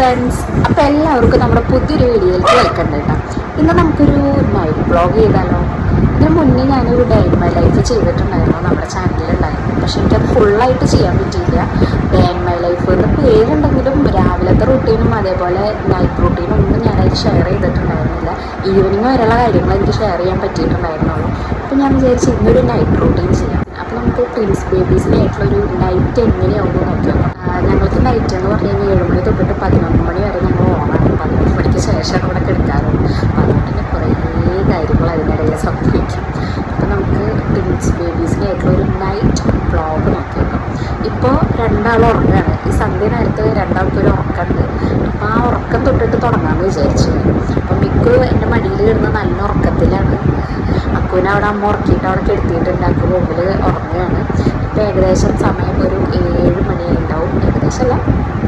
Friends അപ്പോൾ എല്ലാവർക്കും നമ്മുടെ പുതിയൊരു വീഡിയോയിലേക്ക് വെൽക്കണ്ട കേട്ടോ ഇന്ന് നമുക്കൊരു നൈറ്റ് ബ്ലോഗ് ചെയ്താലോ? ഇതിന് മുന്നേ ഞാനൊരു ഡേ ഇൻ മൈ ലൈഫ് ചെയ്തിട്ടുണ്ടായിരുന്നു നമ്മുടെ ചാനലിലുണ്ടായിരുന്നു പക്ഷെ എനിക്കത് ഫുള്ളായിട്ട് ചെയ്യാൻ പറ്റിയില്ല. ഡേ ഇൻ മൈ ലൈഫ് എന്ന് പേരുണ്ടെങ്കിലും രാവിലത്തെ റൂട്ടീനും അതേപോലെ നൈറ്റ് റൂട്ടീനും ഒന്നും ഞാനത് ഷെയർ ചെയ്തിട്ടുണ്ടായിരുന്നില്ല. ഈവനിങ് വരെയുള്ള കാര്യങ്ങൾ എനിക്ക് ഷെയർ ചെയ്യാൻ പറ്റിയിട്ടുണ്ടായിരുന്നുള്ളൂ. അപ്പോൾ ഞാൻ വിചാരിച്ചു ഇന്നൊരു നൈറ്റ് റൂട്ടീൻ ചെയ്യാം. അപ്പോൾ നമുക്ക് ട്വിൻസ് ബേബീസിനായിട്ടുള്ളൊരു നൈറ്റ് എങ്ങനെയാവുമെന്ന് നോക്കി നോക്കാം ആ, ഞങ്ങൾക്ക് നൈറ്റ് എന്ന് പറഞ്ഞു കഴിഞ്ഞാൽ ഏഴ് മണി തൊട്ടിട്ട് പതിനൊന്ന് മണി വരെ ഞങ്ങൾ ഓണാണ് പതിനൊന്ന് മണിക്ക് ശേഷമാണ് ഇവിടെ കിടക്കാറുള്ളത് അപ്പോൾ അതുകൊണ്ട് തന്നെ കുറേ കാര്യങ്ങൾ അതിനിടയിൽ സംഭവിക്കും അപ്പോൾ നമുക്ക് ട്വിൻസ് ബേബീസിനായിട്ടുള്ള ഒരു നൈറ്റ് വ്ളോഗ് നോക്കി നോക്കാം ഇപ്പോൾ രണ്ടാൾ ഉറങ്ങുകയാണ് ഈ സന്ധ്യ നേരത്ത് രണ്ടാൾക്കൊരു ഉറക്കമുണ്ട് അപ്പോൾ ആ ഉറക്കം തൊട്ടിട്ട് തുടങ്ങാമെന്ന് വിചാരിച്ചു അപ്പം മിക്കു എന്റെ മടിയിൽ കിടന്ന് നല്ല ഉറക്കത്തിലാണ് അക്കുവിനെ അവിടെ അമ്മ ഉറക്കിയിട്ട് അവിടെ കെടുത്തിയിട്ടുണ്ടാക്കി റൂമിൽ ഉറങ്ങുകയാണ്. ഇപ്പോൾ ഏകദേശം സമയം ഒരു ഏഴ് മണിയുണ്ടാവും ഏകദേശം അല്ല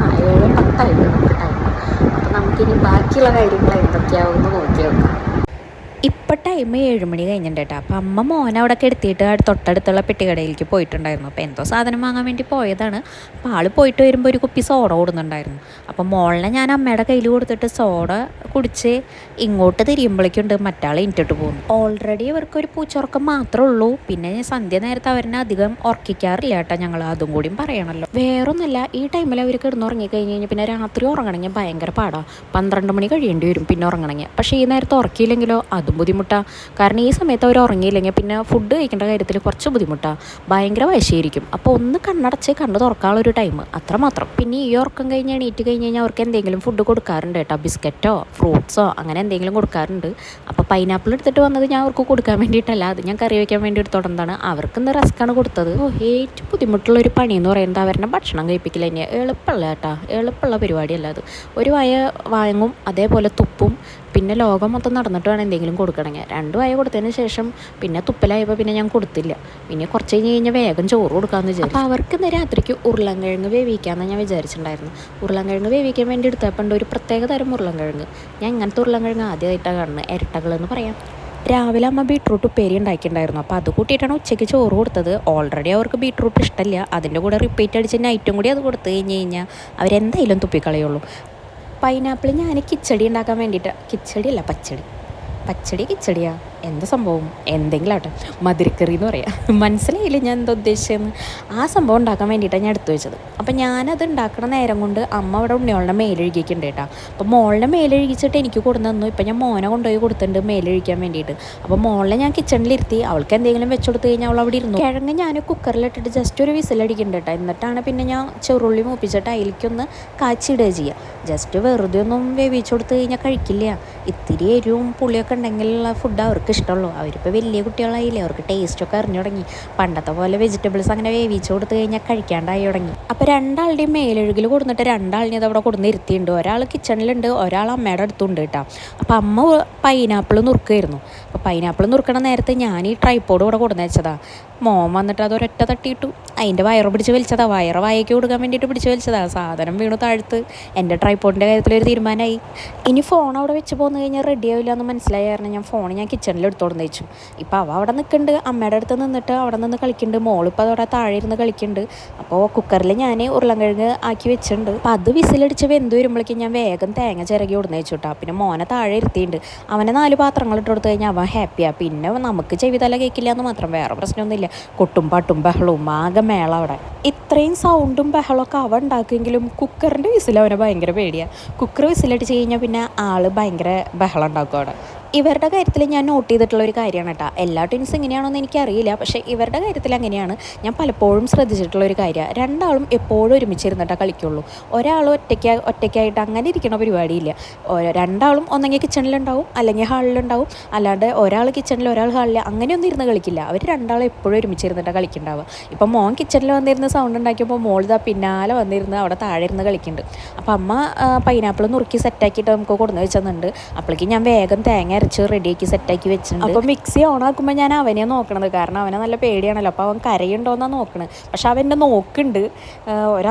ആ ഏഴ് പത്തായിട്ട് നമുക്ക് ടൈം അപ്പോൾ നമുക്കിനി ബാക്കിയുള്ള കാര്യങ്ങൾ എന്തൊക്കെയാവുമെന്ന് നോക്കി നോക്കാം. ഇപ്പം ടൈം ഏഴ് മണി കഴിഞ്ഞിട്ടുണ്ട് കേട്ടോ. അപ്പം അമ്മ മോനെ അവിടെ കെടുത്തിയിട്ട് തൊട്ടടുത്തുള്ള പെട്ടിക്കടയിലേക്ക് പോയിട്ടുണ്ടായിരുന്നു. അപ്പോൾ എന്തോ സാധനം വാങ്ങാൻ വേണ്ടി പോയതാണ്. അപ്പോൾ ആൾ പോയിട്ട് വരുമ്പോൾ ഒരു കുപ്പി സോഡ കൊടുക്കുന്നുണ്ടായിരുന്നു അപ്പോൾ മോളിനെ ഞാൻ അമ്മയുടെ കയ്യിൽ കൊടുത്തിട്ട് സോഡ കുടിച്ച് ഇങ്ങോട്ട് തിരിയുമ്പോഴേക്കുണ്ട് മറ്റാൾ ഇന്റിട്ട് പോകുന്നു. ഓൾറെഡി ഇവർക്ക് ഒരു പൂച്ചുറക്കം മാത്രമേ ഉള്ളൂ. പിന്നെ സന്ധ്യ നേരത്തെ അവരെ അധികം ഉറക്കിക്കാറില്ല കേട്ടോ. ഞങ്ങൾ അതും കൂടിയും പറയണമല്ലോ വേറൊന്നുമില്ല ഈ ടൈമിൽ അവർ കിടന്നുറങ്ങി കഴിഞ്ഞ് കഴിഞ്ഞാൽ പിന്നെ രാത്രി ഉറങ്ങണമെങ്കിൽ ഭയങ്കര പാടാണ് പന്ത്രണ്ട് മണി കഴിയേണ്ടി വരും പിന്നെ ഉറങ്ങണമെങ്കിൽ പക്ഷേ ഈ നേരത്തെ ഉറക്കിയില്ലെങ്കിലോ? അതും ബുദ്ധിമുട്ടാണ് കാരണം ഈ സമയത്ത് അവർ ഉറങ്ങിയില്ലെങ്കിൽ പിന്നെ ഫുഡ് കഴിക്കേണ്ട കാര്യത്തിൽ കുറച്ച് ബുദ്ധിമുട്ടാണ് ഭയങ്കര വശമായിരിക്കും അപ്പോൾ ഒന്ന് കണ്ണടച്ച് കണ്ണ് തുറക്കാനുള്ള ഒരു ടൈം അത്രമാത്രം പിന്നെ ഈ ഉറക്കം കഴിഞ്ഞ് എണീറ്റ് കഴിഞ്ഞ് കഴിഞ്ഞാൽ അവർക്ക് എന്തെങ്കിലും ഫുഡ് കൊടുക്കാറുണ്ട് കേട്ടോ. ബിസ്ക്കറ്റോ ഫ്രൂട്ട്സോ അങ്ങനെ എന്തെങ്കിലും കൊടുക്കാറുണ്ട്. അപ്പോൾ പൈനാപ്പിൾ എടുത്തിട്ട് വന്നത് ഞാൻ അവർക്ക് കൊടുക്കാൻ വേണ്ടിയിട്ടല്ല. അത് ഞാൻ കറി വയ്ക്കാൻ വേണ്ടി എടുത്തോടെന്താണ് അവർക്ക് ഇന്ന് റസ്ക്കാണ് കൊടുത്തത്. ഓ ഏറ്റവും ബുദ്ധിമുട്ടുള്ള ഒരു പണി എന്ന് പറയുന്നത് അവരുടെ ഭക്ഷണം കഴിപ്പിക്കില്ല തന്നെയാണ് എളുപ്പമുള്ള കേട്ടോ. എളുപ്പമുള്ള പരിപാടിയല്ല അത്. ഒരു വായ വാങ്ങും അതേപോലെ തുപ്പും പിന്നെ ലോകം മൊത്തം നടന്നിട്ട് വേണം എന്തെങ്കിലും കൊടുക്കണമെങ്കിൽ. രണ്ട് വായ കൊടുത്തതിന് ശേഷം പിന്നെ തുപ്പലായപ്പോൾ പിന്നെ ഞാൻ കൊടുത്തില്ല. പിന്നെ കുറച്ച് കഴിഞ്ഞ് കഴിഞ്ഞാൽ വേഗം ചോറ് കൊടുക്കാമെന്ന് വിചാരിച്ചു. അപ്പോൾ അവർക്ക് ഇന്ന് രാത്രിക്ക് ഉരുളൻകിഴങ്ങ് വേവിക്കാമെന്ന് ഞാൻ വിചാരിച്ചിട്ടുണ്ടായിരുന്നു. ഉരുളൻകിഴങ്ങ് വേവിക്കാൻ വേണ്ടി എടുത്തപ്പോൾ ഒരു പ്രത്യേക തരം ഉരുളൻകിഴങ്ങ് ഞാൻ ഇങ്ങനത്തെ ഉരുളൻകിഴങ്ങ് ആദ്യമായിട്ടാണ് കാണുന്നത് ഇരട്ടകൾ എന്ന് പറയാം. രാവിലെ അമ്മ ബീട്രൂട്ട് ഉപ്പേരി ഉണ്ടാക്കിയിട്ടുണ്ടായിരുന്നു. അപ്പോൾ അത് കൂട്ടിയിട്ടാണ് ഉച്ചയ്ക്ക് ചോറ് കൊടുത്തത്. ഓൾറെഡി അവർക്ക് ബീട്രൂട്ട് ഇഷ്ടമല്ല അതിന്റെ കൂടെ റിപ്പീറ്റ് അടിച്ച് നൈറ്റും കൂടി അത് കൊടുത്തു കഴിഞ്ഞ് കഴിഞ്ഞാൽ അവരെന്തായാലും തുപ്പിക്കളയുള്ളൂ. പൈനാപ്പിൾ ഞാൻ കിച്ചടി ഉണ്ടാക്കാൻ വേണ്ടിയിട്ട്. കിച്ചടി അല്ല പച്ചടി. പച്ചടി കിച്ചടിയാ. എന്താ സംഭവം? എന്തെങ്കിലും ആട്ടെ മധുരക്കറി എന്ന് പറയാം. മനസ്സിലായില്ല ഞാൻ എന്താ ഉദ്ദേശിച്ചതെന്ന്? ആ സംഭവം ഉണ്ടാക്കാൻ വേണ്ടിയിട്ടാണ് ഞാൻ എടുത്തു വെച്ചത്. അപ്പം ഞാനത് ഉണ്ടാക്കണ നേരം കൊണ്ട് അമ്മ അവിടെ ഉണ്ണിയോളുടെ മേലൊഴുകിയിട്ടുണ്ട് കേട്ടോ. അപ്പോൾ മോളിനെ മേലൊഴുകിച്ചിട്ട് എനിക്ക് കൊടുന്നു തന്നു. ഇപ്പം ഞാൻ മോനെ കൊണ്ടുപോയി കൊടുത്തിട്ടുണ്ട് മേലൊഴിക്കാൻ വേണ്ടിയിട്ട്. അപ്പോൾ മോളിനെ ഞാൻ കിച്ചണിലിരുത്തി അവൾക്ക് എന്തെങ്കിലും വെച്ച് കൊടുത്തു കഴിഞ്ഞാൽ അവൾ അവിടെ ഇരുന്നു. കിഴങ്ങ് ഞാൻ കുക്കറിലിട്ടിട്ട് ജസ്റ്റ് ഒരു വിസിലടിക്കുന്നുണ്ട് കേട്ടോ. എന്നിട്ടാണ് പിന്നെ ഞാൻ ചെറുള്ളി മൂപ്പിച്ചിട്ട് അതിലേക്കൊന്ന് കാച്ചിടുക ചെയ്യുക ജസ്റ്റ് വെറുതെ ഒന്നും വേവിച്ചു കൊടുത്ത് കഴിഞ്ഞാൽ കഴിക്കില്ല. ഇത്തിരി എരിവും പുളിയൊക്കെ ഉണ്ടെങ്കിലുള്ള ഫുഡ് അവർക്ക് ഇഷ്ടമുള്ളൂ. അവരിപ്പോൾ വലിയ കുട്ടികളായില്ലേ? അവർക്ക് ടേസ്റ്റൊക്കെ അറിഞ്ഞു തുടങ്ങി. പണ്ടത്തെ പോലെ വെജിറ്റബിൾസ് അങ്ങനെ വേവിച്ച് കൊടുത്തു കഴിഞ്ഞാൽ കഴിക്കാണ്ടായി തുടങ്ങി. അപ്പോൾ രണ്ടാളുടെയും മേലൊഴുകിൽ കൊടുത്തിട്ട് രണ്ടാളിനെ അത് അവിടെ കൊടുന്ന് ഇരുത്തിയിട്ടുണ്ട്. ഒരാൾ കിച്ചണിലുണ്ട് ഒരാൾ അമ്മയുടെ അടുത്തുണ്ട് കേട്ടോ. അപ്പോൾ അമ്മ പൈനാപ്പിൾ നുറുക്കുമായിരുന്നു അപ്പോൾ പൈനാപ്പിൾ നുറുക്കണ നേരത്തെ ഞാൻ ഈ ട്രൈപ്പോഡ് ഇവിടെ കൊടുന്ന് വെച്ചതാ. മോൻ വന്നിട്ട് അത് ഒരൊറ്റ തട്ടിയിട്ടു. അതിന്റെ വയറ് പിടിച്ച് വലിച്ചതാ. വയറ് വായയ്ക്ക് കൊടുക്കാൻ വേണ്ടിയിട്ട് പിടിച്ച് വലിച്ചതാ. സാധനം വീണു താഴ്ത്ത്. എന്റെ ട്രൈപ്പോഡിന്റെ കാര്യത്തിലൊരു തീരുമാനമായി. ഇനി ഫോൺ അവിടെ വെച്ച് പോന്നു കഴിഞ്ഞാൽ റെഡി ആവില്ല എന്ന് മനസ്സിലായ കാരണം ഞാൻ ഫോൺ ഞാൻ കിച്ചണിൽ എടുത്തോണ്ട് നയിച്ചു. ഇപ്പോൾ അവ അവിടെ നിൽക്കുന്നുണ്ട് അമ്മയുടെ അടുത്ത് നിന്നിട്ട് അവിടെ നിന്ന് കളിക്കുന്നുണ്ട് മോളിപ്പോൾ അതവിടെ താഴെ ഇരുന്ന് കളിക്കുന്നുണ്ട് അപ്പോൾ കുക്കറിൽ ഞാൻ ഉരുളൻകിഴങ്ങ് ആക്കി വെച്ചിട്ടുണ്ട്. അപ്പോൾ അത് വിസിലടിച്ച് വെന്ത് വരുമ്പോഴേക്കും ഞാൻ വേഗം തേങ്ങ ചിരകി കൊടുന്ന് വെച്ചു കേട്ടോ പിന്നെ മോനെ താഴെ ഇരുത്തിയിട്ടുണ്ട് അവനെ നാല് പാത്രങ്ങൾ ഇട്ട് കൊടുത്തു കഴിഞ്ഞാൽ അവൻ ഹാപ്പിയാണ് പിന്നെ നമുക്ക് ചെവിതല കേൾക്കില്ല എന്ന് മാത്രം. വേറെ പ്രശ്നമൊന്നുമില്ല. കൊട്ടും പാട്ടും ബഹളവും ആകെ മേള അവിടെ. ഇത്രയും സൗണ്ടും ബഹളമൊക്കെ അവ ഉണ്ടാക്കുമെങ്കിലും കുക്കറിന്റെ വിസിൽ ഭയങ്കര പേടിയാണ് കുക്കർ വിസിലടിച്ച് കഴിഞ്ഞാൽ പിന്നെ ആൾ ഭയങ്കര ബഹളം ഉണ്ടാക്കും അവിടെ. ഇവരുടെ കാര്യത്തിൽ ഞാൻ നോട്ട് ചെയ്തിട്ടുള്ള ഒരു കാര്യമാണ് കേട്ടോ. എല്ലാ ട്വിൻസും ഇങ്ങനെയാണോന്ന് എനിക്കറിയില്ല. പക്ഷേ ഇവരുടെ കാര്യത്തിൽ അങ്ങനെയാണ്. ഞാൻ പലപ്പോഴും ശ്രദ്ധിച്ചിട്ടുള്ള ഒരു കാര്യമാണ് രണ്ടാളും എപ്പോഴും ഒരുമിച്ചിരുന്നിട്ടാണ് കളിക്കുള്ളൂ. ഒരാൾ ഒറ്റയ്ക്ക് ഒറ്റയ്ക്കായിട്ട് അങ്ങനെ ഇരിക്കണ പരിപാടിയില്ല. രണ്ടാളും ഒന്നെങ്കിൽ കിച്ചണിലുണ്ടാവും അല്ലെങ്കിൽ ഹാളിലുണ്ടാവും അല്ലാണ്ട് ഒരാൾ കിച്ചണിൽ ഒരാൾ ഹാളിൽ അങ്ങനെയൊന്നും ഇരുന്ന് കളിക്കില്ല. അവർ രണ്ടാളും എപ്പോഴും ഒരുമിച്ചിരുന്നിട്ടാണ് കളിക്കുന്നുണ്ടാവുക ഇപ്പം മോൻ കിച്ചണിൽ വന്നിരുന്ന സൗണ്ട് ഉണ്ടാക്കിയപ്പോൾ മോൾ ഇതാ പിന്നാലെ വന്നിരുന്ന് അവിടെ താഴെ ഇരുന്ന് കളിക്കുന്നുണ്ട്. അപ്പം അമ്മ പൈനാപ്പിൾ നുറുക്കി സെറ്റാക്കിയിട്ട് നമുക്ക് കൊടുന്ന് വെച്ചെന്നുണ്ട്. അപ്പോഴേക്കും ഞാൻ വേഗം തേങ്ങ അരച്ച് റെഡിയാക്കി സെറ്റാക്കി വെച്ചിട്ടുണ്ട്. അപ്പോൾ മിക്സി ഓൺ ആക്കുമ്പോൾ ഞാൻ അവനെ നോക്കണത്. കാരണം അവനെ നല്ല പേടിയാണല്ലോ. അപ്പോൾ അവൻ കരയുണ്ടോയെന്നാണ് നോക്കണത് പക്ഷെ അവന്റെ നോക്കുന്നുണ്ട് ഒരു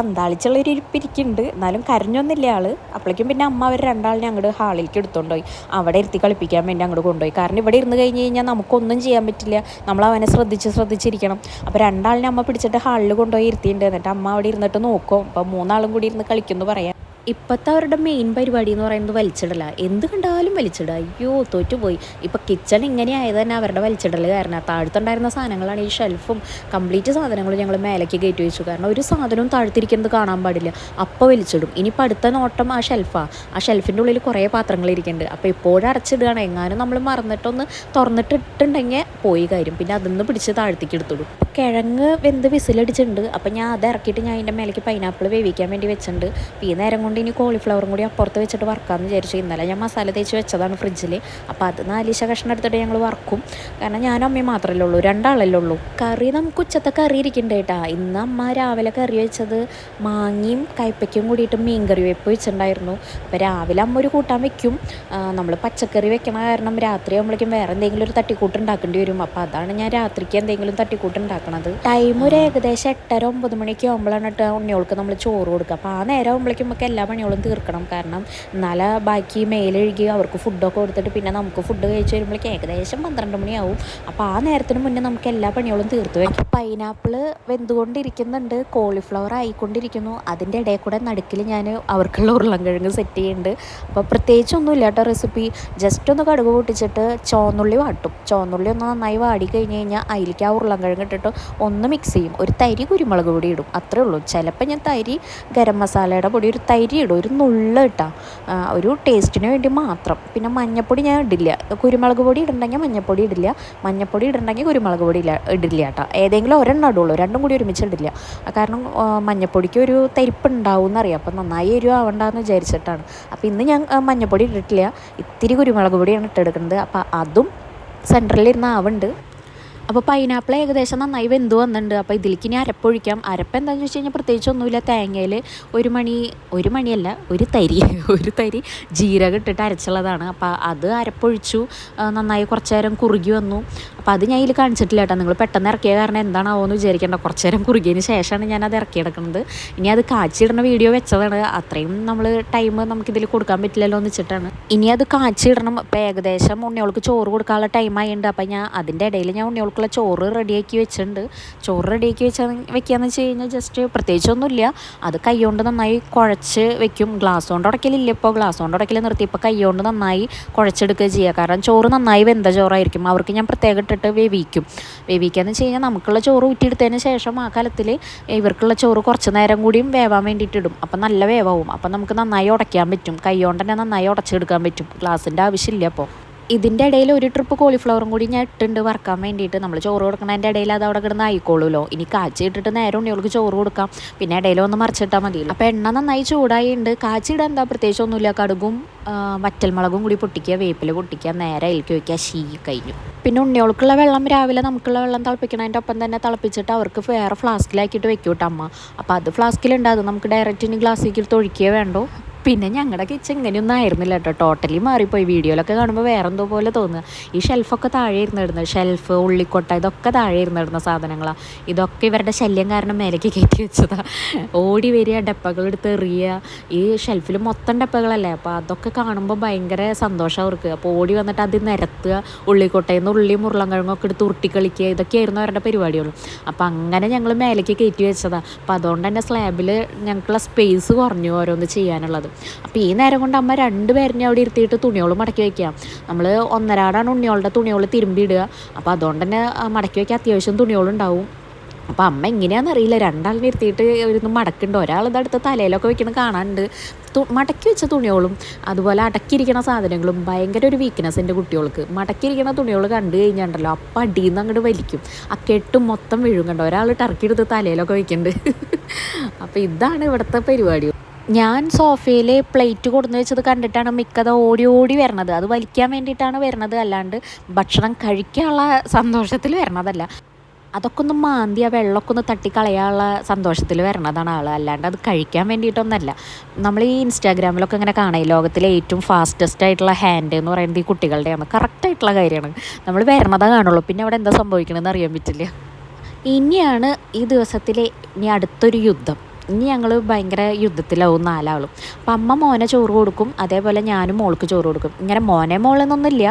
ഒരു ഇരിപ്പിരിക്കുന്നുണ്ട് എന്നാലും കരഞ്ഞൊന്നുമില്ല ആൾ അപ്പോഴേക്കും പിന്നെ അമ്മ അവർ രണ്ടാളിനെ അങ്ങോട്ട് ഹാളിലേക്ക് എടുത്തുകൊണ്ട് പോയി അവിടെ ഇരുത്തി കളിപ്പിക്കാൻ വേണ്ടി അങ്ങോട്ട് കൊണ്ടുപോയി. കാരണം ഇവിടെ ഇരുന്ന് കഴിഞ്ഞ് കഴിഞ്ഞാൽ നമുക്കൊന്നും ചെയ്യാൻ പറ്റില്ല. നമ്മൾ അവനെ ശ്രദ്ധിച്ച് ശ്രദ്ധിച്ചിരിക്കണം. അപ്പോൾ രണ്ടാളിനെ അമ്മ പിടിച്ചിട്ട് ഹാളിൽ കൊണ്ടുപോയി ഇരുത്തിയിട്ടുണ്ട്. എന്നിട്ട് അമ്മ അവിടെ ഇരുന്നിട്ട് നോക്കും. അപ്പോൾ മൂന്നാളും കൂടി ഇരുന്ന് കളിക്കുമെന്ന് പറയാം. ഇപ്പോഴത്തെ അവരുടെ മെയിൻ പരിപാടി എന്ന് പറയുന്നത് വലിച്ചിടല. എന്ത് കണ്ടാലും വലിച്ചിടുക അയ്യോ തോറ്റുപോയി. ഇപ്പോൾ കിച്ചൺ ഇങ്ങനെ ആയത് തന്നെ അവരുടെ വലിച്ചിടൽ കാരണം താഴ്ത്തുണ്ടായിരുന്ന സാധനങ്ങളാണ് ഈ ഷെൽഫും കംപ്ലീറ്റ് സാധനങ്ങളും ഞങ്ങൾ മേലേക്ക് കയറ്റി വെച്ചു. കാരണം ഒരു സാധനവും താഴ്ത്തിരിക്കുന്നത് കാണാൻ പാടില്ല. അപ്പോൾ വലിച്ചിടും. ഇനിയിപ്പോൾ അടുത്ത നോട്ടം ആ ഷെൽഫാണ് ആ. ഷെൽഫിന്റെ ഉള്ളിൽ കുറേ പാത്രങ്ങൾ ഇരിക്കുന്നുണ്ട്. അപ്പോൾ എപ്പോഴും അടച്ചിടുകയാണ് എങ്ങാനും നമ്മൾ മറന്നിട്ടൊന്ന് തുറന്നിട്ടിട്ടുണ്ടെങ്കിൽ പോയി കാര്യം. പിന്നെ അതിന്ന് പിടിച്ച് താഴ്ത്തിക്ക് എടുത്തിടും. കിഴങ്ങ് വെന്ത് വിസിലടിച്ചിട്ടുണ്ട്. അപ്പോൾ ഞാൻ അത് ഇറക്കിയിട്ട് ഞാൻ അതിന്റെ മേലേക്ക് പൈനാപ്പിൾ വേവിക്കാൻ വേണ്ടി വെച്ചിട്ടുണ്ട്. ഈ നേരം കൊണ്ട് ഇനി കോളിഫ്ലവറും കൂടി അപ്പുറത്ത് വെച്ചിട്ട് വറക്കാമെന്ന് വിചാരിച്ചു. ഇന്നലെ ഞാൻ മസാല തേച്ച് വെച്ചതാണ് ഫ്രിഡ്ജിൽ അപ്പോൾ അത് നാലിശ കഷ്ണം എടുത്തിട്ട് ഞങ്ങൾ വറക്കും. കാരണം ഞാനും അമ്മയും മാത്രമല്ലേ ഉള്ളൂ രണ്ടാളല്ലേ ഉള്ളൂ. കറി നമുക്ക് ഉച്ചത്തെ കറി ഇരിക്കണ്ടേ കേട്ടാ ഇന്ന് അമ്മ രാവിലെ കറി വെച്ചത് മാങ്ങയും കയ്പ്പയ്ക്കും കൂടിയിട്ട് മീൻ കറി വെപ്പ് വെച്ചിട്ടുണ്ടായിരുന്നു. അപ്പോൾ രാവിലെ അമ്മ ഒരു കൂട്ടാൻ വെക്കും. നമ്മൾ പച്ചക്കറി വെക്കണ കാരണം രാത്രി ആകുമ്പോഴേക്കും വേറെ എന്തെങ്കിലും ഒരു തട്ടിക്കൂട്ട് ഉണ്ടാക്കേണ്ടി വരും. അപ്പോൾ അതാണ് ഞാൻ രാത്രിക്ക് എന്തെങ്കിലും തട്ടിക്കൂട്ട് ഉണ്ടാക്കണത്. ടൈം ഒരു ഏകദേശം എട്ടര ഒമ്പത് മണിക്ക് ആകുമ്പോഴാണ് കേട്ടോ ഉണ്ണികൾക്ക് നമ്മൾ ചോറ് കൊടുക്കുക. അപ്പോൾ ആ നേരം ആകുമ്പോഴേക്കും നമുക്ക് എല്ലാ പണികളും തീർക്കണം. കാരണം എന്നാലേ ബാക്കി മേലെഴുകി അവർക്ക് ഫുഡൊക്കെ കൊടുത്തിട്ട് പിന്നെ നമുക്ക് ഫുഡ് കഴിച്ച് വരുമ്പോഴേക്കും ഏകദേശം പന്ത്രണ്ട് മണിയാവും. അപ്പോൾ ആ നേരത്തിന് മുന്നേ നമുക്ക് എല്ലാ പണികളും തീർത്ത് വയ്ക്കും പൈനാപ്പിൾ വെന്തുകൊണ്ടിരിക്കുന്നുണ്ട്. കോളിഫ്ലവർ ആയിക്കൊണ്ടിരിക്കുന്നു. അതിന്റെ ഇടയിൽ കൂടെ നടുക്കിൽ ഞാൻ അവർക്കുള്ള ഉരുളൻകിഴങ്ങ് സെറ്റ് ചെയ്യുന്നുണ്ട്. അപ്പോൾ പ്രത്യേകിച്ചൊന്നുമില്ല കേട്ടോ റെസിപ്പി ജസ്റ്റ് ഒന്ന് കടുക് പൊട്ടിച്ചിട്ട് ചോന്നുള്ളി വാട്ടും. ചോന്നുള്ളി ഒന്ന് നന്നായി വാടി കഴിഞ്ഞ് കഴിഞ്ഞാൽ അതിലേക്ക് ആ ഉരുളൻകിഴങ്ങ് ഇട്ടിട്ട് ഒന്ന് മിക്സ് ചെയ്യും. ഒരു തരി കുരുമുളക് പൊടി ഇടും. അത്രേ ഉള്ളൂ. ചിലപ്പോൾ ഞാൻ തരി ഗരം മസാലയുടെ പൊടി ഒരു തരി ഇടും ഒരു നുള്ള ഇട്ടാ. ഒരു ടേസ്റ്റിന് വേണ്ടി മാത്രം. പിന്നെ മഞ്ഞപ്പൊടി ഞാൻ ഇടില്ല. കുരുമുളക് പൊടി ഇടണ്ടെങ്കിൽ മഞ്ഞപ്പൊടി ഇടില്ല. മഞ്ഞപ്പൊടി ഇടണ്ടെങ്കിൽ കുരുമുളക് പൊടി ഇല്ല ഇടില്ല കേട്ടോ ഏതെങ്കിലും ഒരെണ്ണം ഇടുള്ളൂ. രണ്ടും കൂടി ഒരുമിച്ച് ഇടില്ല. കാരണം മഞ്ഞൾപ്പൊടിക്ക് ഒരു തരിപ്പ് ഉണ്ടാവും എന്നറിയാം അപ്പം നന്നായി എരിവ് ആവണ്ടെന്ന് വിചാരിച്ചിട്ടാണ്. അപ്പോൾ ഇന്ന് ഞാൻ മഞ്ഞൾപ്പൊടി ഇട്ടിട്ടില്ല. ഇത്തിരി കുരുമുളക് പൊടിയാണ് ഇട്ടെടുക്കുന്നത്. അപ്പോൾ അതും സെന്ററിലിരുന്ന് ആവുന്നുണ്ട് അപ്പോൾ പൈനാപ്പിൾ ഏകദേശം നന്നായി വെന്ത് വന്നിട്ടുണ്ട്. അപ്പോൾ ഇതിലേക്ക് ഇനി അരപ്പൊഴിക്കാം അരപ്പ് എന്താണെന്ന് വെച്ച് കഴിഞ്ഞാൽ പ്രത്യേകിച്ച് ഒന്നുമില്ല. തേങ്ങയിൽ ഒരു മണി ഒരു മണിയല്ല ഒരു തരി ഒരു തരി ജീരകം ഇട്ടിട്ട് അരച്ചുള്ളതാണ്. അപ്പോൾ അത് അരപ്പൊഴിച്ചു നന്നായി കുറച്ച് നേരം കുറുകി വന്നു. അപ്പോൾ അത് ഞാൻ ഇതിൽ കാണിച്ചിട്ടില്ല കേട്ടോ. നിങ്ങൾ പെട്ടെന്ന് ഇറക്കിയ കാരണം എന്താണാവോ എന്ന് വിചാരിക്കേണ്ട. കുറച്ച് നേരം കുറുകിയതിന് ശേഷമാണ് ഞാൻ അത് ഇറക്കിയെടുക്കുന്നത് ഇനി അത് കാച്ചിടുന്ന വീഡിയോ വെച്ചതാണ്. അത്രയും നമ്മൾ ടൈം നമുക്കിതിൽ കൊടുക്കാൻ പറ്റില്ലല്ലോ എന്ന് വെച്ചിട്ടാണ്. ഇനി അത് കാച്ചിടണം ഇപ്പോൾ ഏകദേശം ഉണ്ണിയോൾക്ക് ചോറ് കൊടുക്കാനുള്ള ടൈം ആയിട്ടുണ്ട് അപ്പോൾ ഞാൻ അതിന്റെ ഇടയിൽ ഞാൻ ഉണ്ണിയോൾക്കുള്ള ചോറ് റെഡിയാക്കി വെച്ചിട്ടുണ്ട്. ചോറ് റെഡിയാക്കി വെച്ചാൽ വെക്കുകയെന്ന് വെച്ച് കഴിഞ്ഞാൽ ജസ്റ്റ് പ്രത്യേകിച്ചൊന്നുമില്ല. അത് കൈകൊണ്ട് നന്നായി കുഴച്ച് വെക്കും. ഗ്ലാസ് കൊണ്ട് ഉടക്കലില്ല ഇപ്പോൾ ഗ്ലാസ് കൊണ്ട് ഉടക്കൽ നിർത്തി. ഇപ്പോൾ കൈകൊണ്ട് നന്നായി കുഴച്ചെടുക്കുക ചെയ്യുക കാരണം ചോറ് നന്നായി വെന്ത ചോറായിരിക്കും. അവർക്ക് ഞാൻ പ്രത്യേകം ഇട്ടിട്ട് വേവിക്കും. വേവിക്കുകയെന്ന് വെച്ച് കഴിഞ്ഞാൽ നമുക്കുള്ള ചോറ് ഊറ്റിയെടുത്തതിന് ശേഷം ആ കാലത്തിൽ ഇവർക്കുള്ള ചോറ് കുറച്ച് നേരം കൂടിയും വേവാൻ വേണ്ടിയിട്ട് ഇടും. അപ്പം നല്ല വേവാവും. അപ്പം നമുക്ക് നന്നായി ഉടയ്ക്കാൻ പറ്റും. കൈ കൊണ്ട് തന്നെ നന്നായി ഉടച്ചെടുക്കാൻ പറ്റും. ഗ്ലാസിന്റെ ആവശ്യമില്ല അപ്പോൾ ഇതിന്റെ ഇടയിൽ ഒരു ട്രിപ്പ് കോളിഫ്ലവറും കൂടി ഞാൻ ഇട്ടുണ്ട് വറക്കാൻ വേണ്ടിയിട്ട്. നമ്മൾ ചോറ് കൊടുക്കുന്നതിന്റെ ഇടയിൽ അത് അവിടെ കിടന്ന് ആയിക്കോളൂല്ലോ ഇനി കാച്ചി ഇട്ടിട്ട് നേരെ ഉണ്ണികൾക്ക് ചോറ് കൊടുക്കാം. പിന്നെ ഇടയിൽ ഒന്ന് മറിച്ചിട്ടാൽ മതിയല്ലോ അപ്പോൾ എണ്ണ നന്നായി ചൂടായിട്ടുണ്ട് കാച്ചിടാൻ എന്താ പ്രത്യേകിച്ച് ഒന്നുമില്ല. കടുകും വറ്റൽമുളകും കൂടി പൊട്ടിക്കുക വേപ്പിൽ പൊട്ടിക്കുക നേരെ അതിലേക്ക് വയ്ക്കുക ശീ കഴിഞ്ഞു. പിന്നെ ഉണ്ണികൾക്കുള്ള വെള്ളം രാവിലെ നമുക്കുള്ള വെള്ളം തിളപ്പിക്കണതിന്റെ ഒപ്പം തന്നെ തിളപ്പിച്ചിട്ട് അവർക്ക് വേറെ ഫ്ലാസ്കിലാക്കിയിട്ട് വെക്കൂട്ടമ്മ അപ്പോൾ അത് ഫ്ലാസ്കിലുണ്ട് അത് നമുക്ക് ഡയറക്റ്റ് ഇനി ഗ്ലാസ്സിലേക്ക് ഇട്ട് ഒഴിക്കുകയേ വേണ്ടോ. പിന്നെ ഞങ്ങളുടെ കിച്ചൺ ഇങ്ങനെയൊന്നും ആയിരുന്നില്ല കേട്ടോ ടോട്ടലി മാറിപ്പോയി. വീഡിയോയിലൊക്കെ കാണുമ്പോൾ വേറെ എന്തോ പോലെ തോന്നുക. ഈ ഷെൽഫൊക്കെ താഴെ ഇരുന്നിടുന്നത്. ഷെൽഫ് ഉള്ളിക്കൊട്ട ഇതൊക്കെ താഴെ ഇരുന്നിടുന്ന സാധനങ്ങളാണ് ഇതൊക്കെ ഇവരുടെ ശല്യം കാരണം മേലേക്ക് കയറ്റി വെച്ചതാണ് ഓടി വരിക ഡപ്പകൾ എടുത്ത് എറിയുക. ഈ ഷെൽഫിൽ മൊത്തം ഡപ്പകളല്ലേ? അപ്പോൾ അതൊക്കെ കാണുമ്പോൾ ഭയങ്കര സന്തോഷം അവർക്ക്. അപ്പോൾ ഓടി വന്നിട്ട് അത് നിരത്തുക. ഉള്ളിക്കൊട്ടയിൽ നിന്ന് ഉള്ളിയും ഉരുളൻകിഴങ്ങൊക്കെ എടുത്ത് ഉരുട്ടി കളിക്കുക ഇതൊക്കെയായിരുന്നു അവരുടെ പരിപാടികൾ അപ്പോൾ അങ്ങനെ ഞങ്ങൾ മേലേക്ക് കയറ്റി വെച്ചതാണ് അപ്പോൾ അതുകൊണ്ട് തന്നെ സ്ലാബിൽ ഞങ്ങൾക്കുള്ള സ്പേസ് കുറഞ്ഞു ഓരോന്ന് ചെയ്യാനുള്ളത്. അപ്പോൾ ഈ നേരം കൊണ്ട് അമ്മ രണ്ട് പേരിനെ അവിടെ ഇരുത്തിയിട്ട് തുണികൾ മടക്കി വയ്ക്കുക നമ്മൾ ഒന്നരാടാണ് ഉണ്ണികളുടെ തുണികൾ തിരുമ്പിയിടുക അപ്പോൾ അതുകൊണ്ട് തന്നെ മടക്കി വയ്ക്കാൻ അത്യാവശ്യം തുണികളുണ്ടാവും അപ്പോൾ അമ്മ എങ്ങനെയാണെന്ന് അറിയില്ല. രണ്ടാളിനെ ഇരുത്തിയിട്ട് ഇരുന്ന് മടക്കുന്നുണ്ട്. ഒരാൾ ഇതടുത്ത് തലയിലൊക്കെ വെക്കണം കാണാനുണ്ട്. മടക്കി വെച്ച തുണികളും അതുപോലെ അടക്കിയിരിക്കണ സാധനങ്ങളും ഭയങ്കര ഒരു വീക്ക്നെസ് എന്റെ കുട്ടികൾക്ക്. മടക്കിയിരിക്കണ തുണികൾ കണ്ടു കഴിഞ്ഞാണ്ടല്ലോ അപ്പം അടിയിൽ നിന്ന് അങ്ങോട്ട് വലിക്കും. ആ കെട്ടും മൊത്തം വീഴും കണ്ടോ ഒരാൾ ടർക്കി എടുത്ത് തലയിലൊക്കെ വെക്കുന്നുണ്ട് അപ്പോൾ ഇതാണ് ഇവിടുത്തെ പരിപാടി. ഞാൻ സോഫയിൽ പ്ലേറ്റ് കൊടുന്ന് വെച്ചത് കണ്ടിട്ടാണ് മിക്കത് ഓടി ഓടി വരണത്. അത് വലിക്കാൻ വേണ്ടിയിട്ടാണ് വരണത്. അല്ലാണ്ട് ഭക്ഷണം കഴിക്കാനുള്ള സന്തോഷത്തിൽ വരണതല്ല. അതൊക്കെ ഒന്ന് മാന്തി ആ വെള്ളമൊക്കെ ഒന്ന് തട്ടിക്കളയാനുള്ള സന്തോഷത്തിൽ വരണതാണ് ആൾ അല്ലാണ്ട് അത് കഴിക്കാൻ വേണ്ടിയിട്ടൊന്നല്ല. നമ്മൾ ഈ ഇൻസ്റ്റാഗ്രാമിലൊക്കെ ഇങ്ങനെ കാണാം. ലോകത്തിലെ ഏറ്റവും ഫാസ്റ്റസ്റ്റ് ആയിട്ടുള്ള ഹാൻഡ് എന്ന് പറയുന്നത് ഈ കുട്ടികളുടെയാണ്. കറക്റ്റായിട്ടുള്ള കാര്യമാണ്. നമ്മൾ വരണതാ കാണുള്ളൂ. പിന്നെ അവിടെ എന്താ സംഭവിക്കണമെന്ന് അറിയാൻ പറ്റില്ല. ഇനിയാണ് ഈ ദിവസത്തിലെ ഇനി അടുത്തൊരു യുദ്ധം. ഇനി ഞങ്ങൾ ഭയങ്കര യുദ്ധത്തിലാവും നാലാളും. അപ്പം അമ്മ മോനെ ചോറ് കൊടുക്കും അതേപോലെ ഞാനും മോൾക്ക് ചോറ് കൊടുക്കും. ഇങ്ങനെ മോനെ മോളെന്നൊന്നുമില്ല.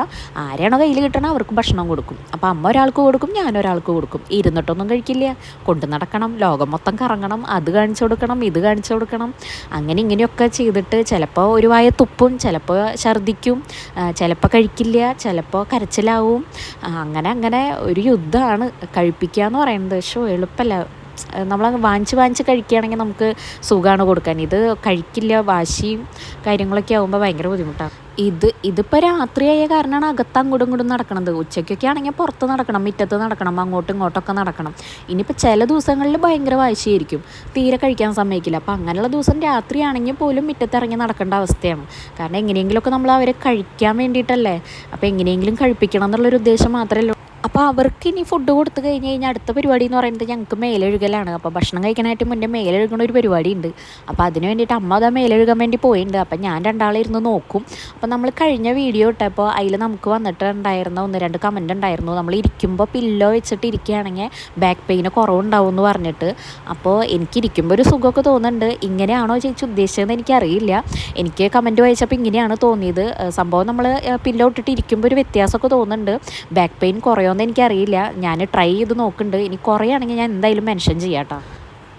ആരെയാണോ കയ്യിൽ കിട്ടണം അവർക്ക് ഭക്ഷണം കൊടുക്കും. അപ്പം അമ്മ ഒരാൾക്ക് കൊടുക്കും ഞാൻ ഒരാൾക്ക് കൊടുക്കും. ഇരുന്നിട്ടൊന്നും കഴിക്കില്ല. കൊണ്ടു നടക്കണം ലോകം മൊത്തം കറങ്ങണം അത് കാണിച്ചു കൊടുക്കണം ഇത് കാണിച്ചു കൊടുക്കണം. അങ്ങനെ ഇങ്ങനെയൊക്കെ ചെയ്തിട്ട് ചിലപ്പോൾ ഒരു വായ തുപ്പും ചിലപ്പോൾ ഛർദിക്കും ചിലപ്പോൾ കഴിക്കില്ല ചിലപ്പോൾ കരച്ചിലാവും. അങ്ങനെ അങ്ങനെ ഒരു യുദ്ധമാണ് കഴിപ്പിക്കുക എന്ന് പറയുന്നത്. ഷോ എളുപ്പമല്ല നമ്മൾ വാങ്ങിച്ച് വാങ്ങിച്ച് കഴിക്കുകയാണെങ്കിൽ നമുക്ക് സുഖമാണ് കൊടുക്കാൻ. ഇത് കഴിക്കില്ല വാശിയും കാര്യങ്ങളൊക്കെ ആകുമ്പോൾ ഭയങ്കര ബുദ്ധിമുട്ടാണ്. ഇത് ഇതിപ്പോൾ രാത്രിയായ കാരണമാണ് അകത്ത് അങ്ങോട്ടും ഇങ്ങോട്ടും നടക്കണത്. ഉച്ചയ്ക്കൊക്കെ ആണെങ്കിൽ പുറത്ത് നടക്കണം മുറ്റത്ത് നടക്കണം അങ്ങോട്ടും ഇങ്ങോട്ടൊക്കെ നടക്കണം. ഇനിയിപ്പോൾ ചില ദിവസങ്ങളിൽ ഭയങ്കര വാശിയായിരിക്കും. തീരെ കഴിക്കാൻ സമ്മതിക്കില്ല. അപ്പോൾ അങ്ങനെയുള്ള ദിവസം രാത്രിയാണെങ്കിൽ പോലും മുറ്റത്തിറങ്ങി നടക്കേണ്ട അവസ്ഥയാണ്. കാരണം എങ്ങനെയെങ്കിലുമൊക്കെ നമ്മൾ അവരെ കഴിക്കാൻ വേണ്ടിയിട്ടല്ലേ? അപ്പോൾ എങ്ങനെയെങ്കിലും കഴിപ്പിക്കണം എന്നുള്ളൊരു ഉദ്ദേശം മാത്രമേ അപ്പോൾ അവർക്ക് ഇനി ഫുഡ് കൊടുത്തു കഴിഞ്ഞ് കഴിഞ്ഞാൽ അടുത്ത പരിപാടി എന്ന് പറയുന്നത് ഞങ്ങൾക്ക് മേലെഴുകലാണ്. അപ്പോൾ ഭക്ഷണം കഴിക്കാനായിട്ട് മുന്നേ മേലെഴുകണ ഒരു പരിപാടി ഉണ്ട് അപ്പോൾ അതിന് വേണ്ടിയിട്ട് അമ്മ അതാ മേലെഴുകാൻ വേണ്ടി പോയിട്ടുണ്ട് അപ്പോൾ ഞാൻ രണ്ടാളിരുന്ന് നോക്കും. അപ്പോൾ നമ്മൾ കഴിഞ്ഞ വീഡിയോ ഇട്ടപ്പോൾ അതിൽ നമുക്ക് വന്നിട്ട് ഉണ്ടായിരുന്ന ഒന്ന് രണ്ട് കമന്റ് ഉണ്ടായിരുന്നു. നമ്മൾ ഇരിക്കുമ്പോൾ പില്ലോ വെച്ചിട്ട് ഇരിക്കുകയാണെങ്കിൽ ബാക്ക് പെയിന് കുറവുണ്ടാവും എന്ന് പറഞ്ഞിട്ട്. അപ്പോൾ എനിക്ക് ഇരിക്കുമ്പോൾ ഒരു സുഖമൊക്കെ തോന്നുന്നുണ്ട്. ഇങ്ങനെയാണോ ചേച്ചി ഉദ്ദേശിച്ചതെന്ന് എനിക്കറിയില്ല എനിക്ക് കമന്റ് വായിച്ചപ്പോൾ ഇങ്ങനെയാണ് തോന്നിയത്. സംഭവം നമ്മൾ പില്ലോ ഇട്ടിട്ട് ഇരിക്കുമ്പോൾ ഒരു വ്യത്യാസമൊക്കെ തോന്നുന്നുണ്ട്. ബാക്ക് പെയിൻ കുറയുമെന്ന് എനിക്കറിയില്ല. ഞാൻ ട്രൈ ചെയ്ത് നോക്കുന്നുണ്ട്. ഇനി കുറേ ആണെങ്കിൽ ഞാൻ എന്തായാലും മെൻഷൻ ചെയ്യാം കേട്ടോ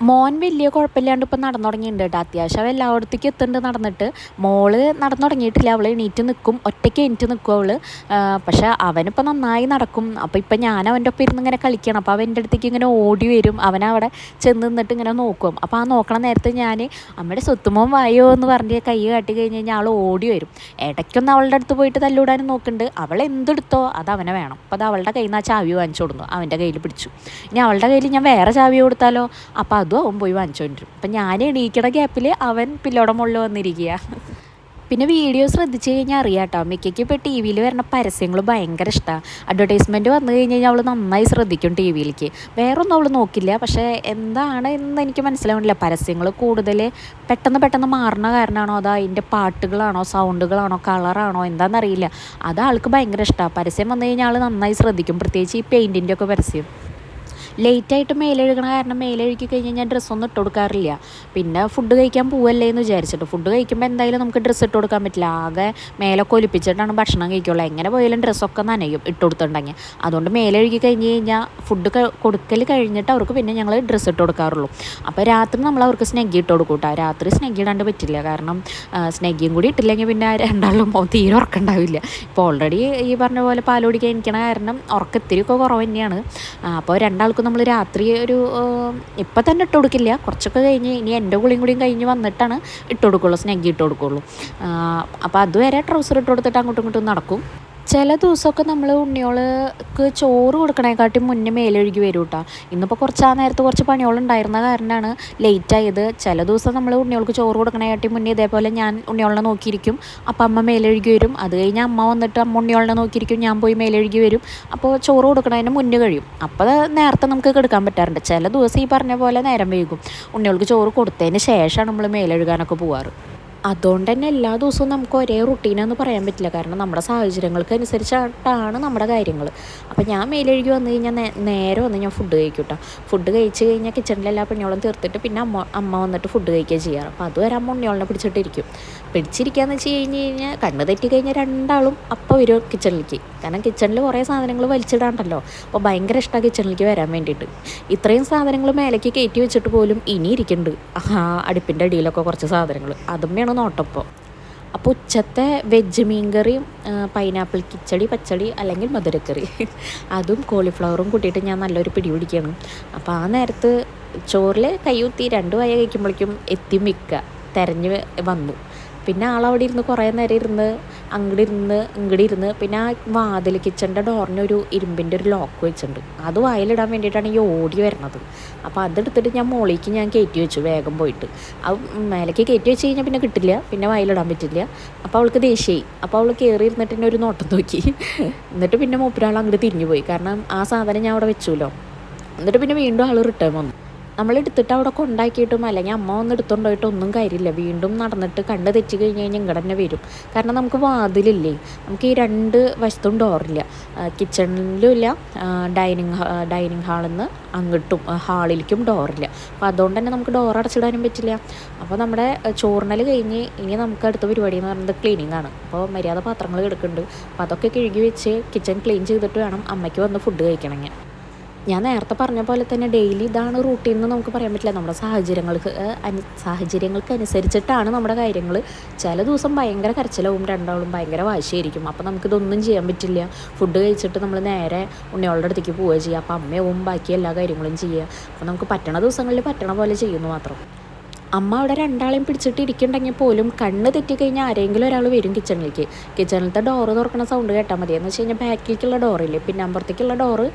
മോൻ വലിയ കുഴപ്പമില്ലാണ്ട് ഇപ്പം നടന്നു തുടങ്ങിയിട്ടുണ്ട് കേട്ടോ അത്യാവശ്യം എല്ലായിടത്തേക്ക് എത്തുന്നുണ്ട് നടന്നിട്ട്. മോൾ നടന്നു തുടങ്ങിയിട്ടില്ല അവൾ എണീറ്റ് നിൽക്കും ഒറ്റയ്ക്ക് എണീറ്റ് നിൽക്കും അവൾ പക്ഷെ അവനിപ്പോൾ നന്നായി നടക്കും. അപ്പോൾ ഇപ്പം ഞാൻ അവന്റെ ഒപ്പം ഇരുന്ന് ഇങ്ങനെ കളിക്കണം. അപ്പോൾ അവന്റെ അടുത്തേക്ക് ഇങ്ങനെ ഓടി വരും. അവൻ ചെന്ന് നിന്നിട്ട് ഇങ്ങനെ നോക്കും. അപ്പോൾ ആ നോക്കണ നേരത്തെ ഞാൻ അമ്മയുടെ സ്വത്തുമോൻ വായോ എന്ന് പറഞ്ഞ് കൈ കാട്ടി കഴിഞ്ഞ് കഴിഞ്ഞാൽ ആൾ ഓടി വരും. ഇടയ്ക്കൊന്ന് അവളുടെ അടുത്ത് പോയിട്ട് തല്ലിവിടാനും നോക്കുന്നുണ്ട്. അവൾ എന്തെടുത്തോ അത് അവനെ വേണം. അപ്പോൾ അത് അവളുടെ കയ്യിൽ നിന്ന് ആ ചാവി വാങ്ങിച്ചു കൊടുക്കുന്നു അവന്റെ കയ്യിൽ പിടിച്ചു. ഇനി അവളുടെ കയ്യിൽ ഞാൻ വേറെ ചാവി കൊടുത്താലോ? അപ്പോൾ അതും അവൻ പോയി വാങ്ങിച്ചുകൊണ്ടിരും അപ്പം ഞാൻ എണീക്കണ ഗ്യാപ്പിൽ അവൻ പില്ലോടെ മുകളിൽ വന്നിരിക്കുക പിന്നെ വീഡിയോ ശ്രദ്ധിച്ചു കഴിഞ്ഞാൽ അറിയാം കേട്ടോ മിക്കയ്ക്ക് ഇപ്പോൾ ടി വിയിൽ വരുന്ന പരസ്യങ്ങൾ ഭയങ്കര ഇഷ്ടമാണ് അഡ്വർടൈസ്മെന്റ് വന്നു കഴിഞ്ഞ് കഴിഞ്ഞാൽ അവൾ നന്നായി ശ്രദ്ധിക്കും ടി വിയിലേക്ക്. വേറൊന്നും അവൾ നോക്കില്ല. പക്ഷേ എന്താണ് എന്ന് എനിക്ക് മനസ്സിലാവുന്നില്ല പരസ്യങ്ങൾ കൂടുതൽ പെട്ടെന്ന് പെട്ടെന്ന് മാറുന്ന കാരണമാണോ അതോ അതിന്റെ പാട്ടുകളാണോ? സൗണ്ടുകളാണോ? കളറാണോ? എന്താണെന്നറിയില്ല അത് ആൾക്ക് ഭയങ്കര ഇഷ്ടമാണ് പരസ്യം വന്നു കഴിഞ്ഞാൽ ആൾ നന്നായി ശ്രദ്ധിക്കും. പ്രത്യേകിച്ച് ഈ പെയിന്റിന്റെ ഒക്കെ പരസ്യം. ലേറ്റായിട്ട് മേലെഴുകണ കാരണം മേലെഴുകി കഴിഞ്ഞ് ഞാൻ ഡ്രസ്സൊന്നും ഇട്ട് കൊടുക്കാറില്ല. പിന്നെ ഫുഡ് കഴിക്കാൻ പോവല്ലേ എന്ന് വിചാരിച്ചിട്ട്. ഫുഡ് കഴിക്കുമ്പോൾ എന്തായാലും നമുക്ക് ഡ്രസ്സ് ഇട്ട് കൊടുക്കാൻ പറ്റില്ല. ആകെ മേലൊക്കെ ഒലിപ്പിച്ചിട്ടാണ് ഭക്ഷണം കഴിക്കുള്ളൂ. എങ്ങനെ പോയാലും ഡ്രസ്സൊക്കെ നനയും ഇട്ട് കൊടുത്തിട്ടുണ്ടെങ്കിൽ. അതുകൊണ്ട് മേലെഴുകി കഴിഞ്ഞ് കഴിഞ്ഞാൽ ഫുഡ് കൊടുക്കൽ കഴിഞ്ഞിട്ട് അവർക്ക് പിന്നെ ഞങ്ങൾ ഡ്രസ്സ് ഇട്ട് കൊടുക്കാറുള്ളൂ. അപ്പോൾ രാത്രി നമ്മൾ അവർക്ക് സ്നെഗ്ഗി ഇട്ട് കൊടുക്കും കേട്ടോ. രാത്രി സ്നെഗ്ഗി ഇടാണ്ട് പറ്റില്ല. കാരണം സ്നെഗ്ഗിയും കൂടി ഇട്ടില്ലെങ്കിൽ പിന്നെ രണ്ടാളും തീരെ ഉറക്കണ്ടാവില്ല. ഇപ്പോൾ ഓൾറെഡി ഈ പറഞ്ഞ പോലെ പാലോടിക്കാൻ എനിക്കണ കാരണം ഉറക്കം ഇത്തിരിയൊക്കെ കുറവ് തന്നെയാണ്. അപ്പോൾ രണ്ടാൾക്കും നമ്മൾ രാത്രി ഒരു ഇപ്പം തന്നെ ഇട്ട് കൊടുക്കില്ല. കുറച്ചൊക്കെ കഴിഞ്ഞ് ഇനി എന്റെ കുളിയും കൂടിയും കഴിഞ്ഞ് വന്നിട്ടാണ് ഇട്ട് കൊടുക്കുള്ളൂ. സ്നഗ്ഗി ഇട്ട് കൊടുക്കുള്ളൂ. അപ്പോൾ അതുവരെ ട്രൗസർ ഇട്ട് കൊടുത്തിട്ട് അങ്ങോട്ടും ഇങ്ങോട്ടും നടക്കും. ചില ദിവസമൊക്കെ നമ്മൾ ഉണ്ണിയോൾക്ക് ചോറ് കൊടുക്കണേക്കാട്ടി മുന്നേ മേലൊഴുകി വരും കേട്ടോ ഇന്നിപ്പോൾ കുറച്ച് ആ നേരത്ത് കുറച്ച് പണിയോളുണ്ടായിരുന്ന കാരണമാണ് ലേറ്റ് ആയത്. ചില ദിവസം നമ്മൾ ഉണ്ണിയോൾക്ക് ചോറ് കൊടുക്കണേക്കാട്ടി മുന്നേ ഇതേപോലെ ഞാൻ ഉണ്ണിയോളിനെ നോക്കിയിരിക്കും. അപ്പം അമ്മ മേലൊഴുകി വരും. അത് കഴിഞ്ഞ് അമ്മ വന്നിട്ട് അമ്മ ഉണ്ണിയോളിനെ നോക്കിയിരിക്കും. ഞാൻ പോയി മേലൊഴുകി വരും. അപ്പോൾ ചോറ് കൊടുക്കണതിന് മുന്നേ കഴിയും. അപ്പോൾ നേരത്തെ നമുക്ക് കെടുക്കാൻ പറ്റാറുണ്ട്. ചില ദിവസം ഈ പറഞ്ഞ പോലെ നേരം വൈകും. ഉണ്ണിയോൾക്ക് ചോറ് കൊടുത്തതിന് ശേഷമാണ് നമ്മൾ മേലൊഴുകാനൊക്കെ പോവാറ്. അതുകൊണ്ട് തന്നെ എല്ലാ ദിവസവും നമുക്ക് ഒരേ റുട്ടീനെന്ന് പറയാൻ പറ്റില്ല. കാരണം നമ്മുടെ സാഹചര്യങ്ങൾക്ക് അനുസരിച്ചിട്ടാണ് നമ്മുടെ കാര്യങ്ങൾ അപ്പോൾ ഞാൻ മേലെഴുകി വന്നു കഴിഞ്ഞാൽ നേരെ വന്ന് ഞാൻ ഫുഡ് കഴിക്കൂട്ടോ. ഫുഡ് കഴിച്ച് കഴിഞ്ഞാൽ കിച്ചണിലെല്ലാ പണിയോളം തീർത്തിട്ട് പിന്നെ അമ്മ അമ്മ വന്നിട്ട് ഫുഡ് കഴിക്കുക ചെയ്യാറ്. അപ്പോൾ അതുവരെ അമ്മ ഉണ്ണിയോളിനെ പിടിച്ചിട്ടിരിക്കും. പിടിച്ചിരിക്കുകയെന്ന് വെച്ച് കഴിഞ്ഞ് കഴിഞ്ഞാൽ കണ്ണ് തെറ്റി കഴിഞ്ഞാൽ രണ്ടാളും അപ്പോൾ വരും കിച്ചണിലേക്ക് കാരണം കിച്ചണിൽ കുറേ സാധനങ്ങൾ വലിച്ചിടാണ്ടല്ലോ. അപ്പോൾ ഭയങ്കര ഇഷ്ടമാണ് കിച്ചണിലേക്ക് വരാൻ വേണ്ടിയിട്ട്. ഇത്രയും സാധനങ്ങൾ മേലേക്ക് കയറ്റി വെച്ചിട്ട് പോലും ഇനി ഇരിക്കുന്നുണ്ട് ആ അടുപ്പിന്റെ അടിയിലൊക്കെ കുറച്ച് സാധനങ്ങൾ അതും വേണം നോട്ടപ്പോൾ അപ്പോൾ ഉച്ചത്തെ വെജ് മീൻകറിയും പൈനാപ്പിൾ കിച്ചടി പച്ചടി അല്ലെങ്കിൽ മധുരക്കറി. അതും കോളിഫ്ലവറും കൂട്ടിയിട്ട് ഞാൻ നല്ലൊരു പിടി പിടിക്കണം. അപ്പോൾ ആ നേരത്ത് ചോറിൽ കൈ കൈയൂത്തി രണ്ട് വായ കഴിക്കുമ്പോഴേക്കും എത്തി മിക്ക തെരഞ്ഞ് വന്നു. പിന്നെ ആളവിടെ ഇരുന്ന് കുറേ നേരം ഇരുന്ന് അങ്ങോട്ട് ഇരുന്ന് ഇങ്ങോട്ട് ഇരുന്ന് പിന്നെ ആ വാതിൽ കിച്ചണിന്റെ ഡോറിനൊരു ഇരുമ്പിന്റെ ഒരു ലോക്ക് വെച്ചിട്ടുണ്ട്. അത് വായിലിടാൻ വേണ്ടിയിട്ടാണ് ഈ ഓടി വരുന്നത് അപ്പോൾ അതെടുത്തിട്ട് ഞാൻ മോളിലേക്ക് ഞാൻ കയറ്റി വെച്ചു വേഗം പോയിട്ട്. അത് മേലേക്ക് കയറ്റി വെച്ച് കഴിഞ്ഞാൽ പിന്നെ കിട്ടില്ല പിന്നെ വായിലിടാൻ പറ്റില്ല. അപ്പോൾ അവൾക്ക് ദേഷ്യമായി അപ്പോൾ അവൾ കയറി ഇരുന്നിട്ട് എന്നെ ഒരു നോട്ടം നോക്കി. എന്നിട്ട് പിന്നെ മൂപ്പരാൾ അങ്ങോട്ട് തിരിഞ്ഞു പോയി. കാരണം ആ സാധനം ഞാൻ അവിടെ വെച്ചുല്ലോ എന്നിട്ട് പിന്നെ വീണ്ടും ആൾ റിട്ടേൺ വന്നു. നമ്മൾ എടുത്തിട്ട് അവിടെ കൊണ്ടാക്കിയിട്ടും അല്ലെങ്കിൽ അമ്മ വന്ന് എടുത്തുകൊണ്ട് ഒന്നും കാര്യമില്ല. വീണ്ടും നടന്നിട്ട് കണ്ട് തെറ്റി കഴിഞ്ഞ് കഴിഞ്ഞാൽ ഇങ്ങോട്ട് തന്നെ വരും. കാരണം നമുക്ക് വാതിലില്ലേ? നമുക്ക് ഈ രണ്ട് വശത്തും ഡോറില്ല കിച്ചണിലും ഇല്ല. ഡൈനിങ് ഡൈനിങ് ഹാളിൽ നിന്ന് അങ്ങോട്ടും ഹാളിലേക്കും ഡോറില്ല അപ്പോൾ അതുകൊണ്ട് തന്നെ നമുക്ക് ഡോർ അടച്ചിടാനും പറ്റില്ല. അപ്പോൾ നമ്മുടെ ചോറിനൽ കഴിഞ്ഞ് ഇനി നമുക്ക് അടുത്ത പരിപാടി എന്ന് പറയുന്നത് ക്ലീനിങ് ആണ്. അപ്പോൾ മര്യാദ പാത്രങ്ങൾ കിടക്കുന്നുണ്ട്. അപ്പോൾ അതൊക്കെ കഴുകി വെച്ച് കിച്ചൺ ക്ലീൻ ചെയ്തിട്ട് വേണം അമ്മയ്ക്ക് വന്ന് ഫുഡ് കഴിക്കണമെങ്കിൽ. ഞാൻ നേരത്തെ പറഞ്ഞ പോലെ തന്നെ ഡെയിലി ഇതാണ് റൂട്ടീൻ എന്ന് നമുക്ക് പറയാൻ പറ്റില്ല. നമ്മുടെ സാഹചര്യങ്ങൾക്ക് അനു സാഹചര്യങ്ങൾക്ക് അനുസരിച്ചിട്ടാണ് നമ്മുടെ കാര്യങ്ങൾ ചില ദിവസം ഭയങ്കര കരച്ചിലാവും രണ്ടാളും ഭയങ്കര വാശിയായിരിക്കും. അപ്പോൾ നമുക്കിതൊന്നും ചെയ്യാൻ പറ്റില്ല. ഫുഡ് കഴിച്ചിട്ട് നമ്മൾ നേരെ ഉണ്ണിയോളുടെ അടുത്തേക്ക് പോവുക ചെയ്യുക. അപ്പോൾ അമ്മയാവും ബാക്കി എല്ലാ കാര്യങ്ങളും ചെയ്യുക. അപ്പോൾ നമുക്ക് പറ്റണ ദിവസങ്ങളിൽ പറ്റണ പോലെ ചെയ്യുന്നു മാത്രം. അമ്മ അവിടെ രണ്ടാളെയും പിടിച്ചിട്ട് ഇരിക്കുന്നുണ്ടെങ്കിൽ പോലും കണ്ണ് തെറ്റിക്കഴിഞ്ഞാൽ ആരെങ്കിലും ഒരാൾ വരും കിച്ചണിലേക്ക് കിച്ചണിലത്തെ ഡോറ് തുറക്കുന്ന സൗണ്ട് കേട്ടാൽ മതി. എന്ന് വെച്ച് കഴിഞ്ഞാൽ ബാക്കിലേക്കുള്ള ഡോറില്ലേ പിന്നെ അമ്പുറത്തേക്കുള്ള ഡോറ്